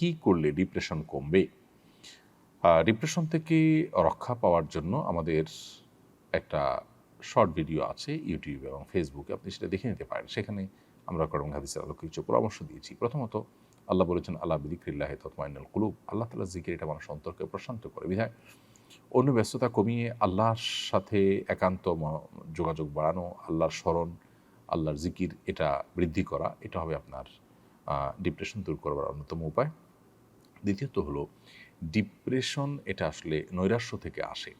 কি করলে ডিপ্রেশন কমবে? ডিপ্রেশন থেকে রক্ষা পাওয়ার জন্য আমাদের একটা শর্ট ভিডিও আছে ইউটিউব এবং ফেসবুকে আপনি সেটা দেখে নিতে পারেন। সেখানে আমরা করম হাদিসের আলোকে কিছু পরামর্শ দিয়েছি। প্রথমত, আল্লাহ বলেছেন, আল্লাহ বিদিক্রিল্লাহ তৎমাইনুল কুলুব। আল্লাহ তালা জিকির এটা মানুষ অন্তরকে প্রশান্ত করে। বিধায় অন্য ব্যস্ততা কমিয়ে আল্লাহর সাথে একান্ত যোগাযোগ বাড়ানো, আল্লাহর স্মরণ, আল্লাহর জিকির এটা বৃদ্ধি করা, এটা হবে আপনার ডিপ্রেশন দূর করবার অন্যতম উপায়। দ্বিতীয়ত হলো ডিপ্রেশন এটা আসলে নৈরাশ্য থেকে আসে।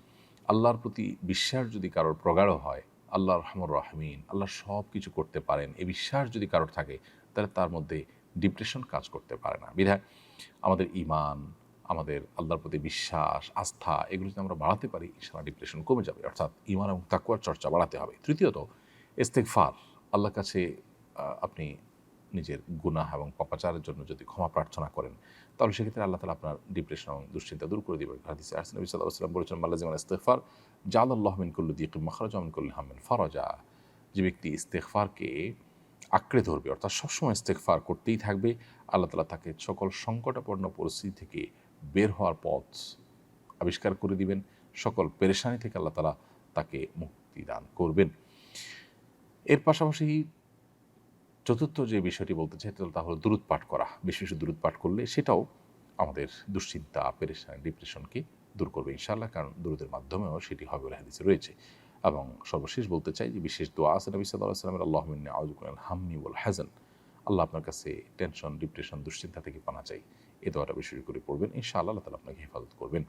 আল্লাহর প্রতি বিশ্বাস যদি কারোর প্রগাঢ় হয় আল্লাহ রহমর রাহমিন, আল্লাহ সব কিছু করতে পারেন, এই বিশ্বাস যদি কারোর থাকে, তাহলে তার মধ্যে ডিপ্রেশন কাজ করতে পারে না। বিধায় আমাদের ইমান, আমাদের আল্লাহর প্রতি বিশ্বাস, আস্থা, এগুলো যদি আমরা বাড়াতে পারি ইনশাল্লাহ ডিপ্রেশন কমে যাবে। অর্থাৎ ইমান এবং তাকুয়ার চর্চা বাড়াতে হবে। তৃতীয়ত ইস্তেকফার আল্লাহর কাছে আপনি নিজের গুনাহ এবং পাপাচারের জন্য যদি ক্ষমা প্রার্থনা করেন, তাহলে সেক্ষেত্রে আল্লাহ তালা আপনার ডিপ্রেশন এবং দুশ্চিন্তা দূর করে দেবেন হাদিসে আসেন নবী সাল্লাহ সাল্লাম বলেছেন মাল্লাজিমান ইস্তেকফার জাল আল্লাহ মিন কুল্লু দিয়ে মাখরাজ মিন কুল্লু হামিন ফরজা। যে ব্যক্তি ইস্তেকফারকে আঁকড়ে ধরবে, অর্থাৎ সবসময় ইস্তেকফার করতেই থাকবে, আল্লাহ তালা তাকে সকল সংকটাপন্ন পরিস্থিতি থেকে বের হওয়ার পথ আবিষ্কার করে দিবেন, সকল পেরেশানি থেকে আল্লাহ তালা তাকে মুক্তি দান করবেন। এর পাশাপাশি চতুর্থ যে বিষয়টি বলতে চাই তা হলো দূরত পাঠ করা। বেশি বেশি দূরত পাঠ করলে সেটাও আমাদের দুশ্চিন্তা, পেরেশান, ডিপ্রেশনকে দূর করবে ইনশাআল্লাহ, কারণ দূরদের মাধ্যমেও সেটি হবে বলে হাদিসে রয়েছে। এবং সর্বশেষ বলতে চাই যে বিশেষ দোয়া আছে নবী সাল্লাহ সাল্লামের আল্লাহ মিন্না আউজুকুল হাম্মি ওয়াল হাজান আল্লাহ আপনার কাছে টেনশন, ডিপ্রেশন, দুশ্চিন্তা থেকে পানা চাই। এই দোয়াটা বেশি করে পড়বেন, ইনশাআল্লাহ আল্লাহ তালা আপনাকে হেফাজত করবেন।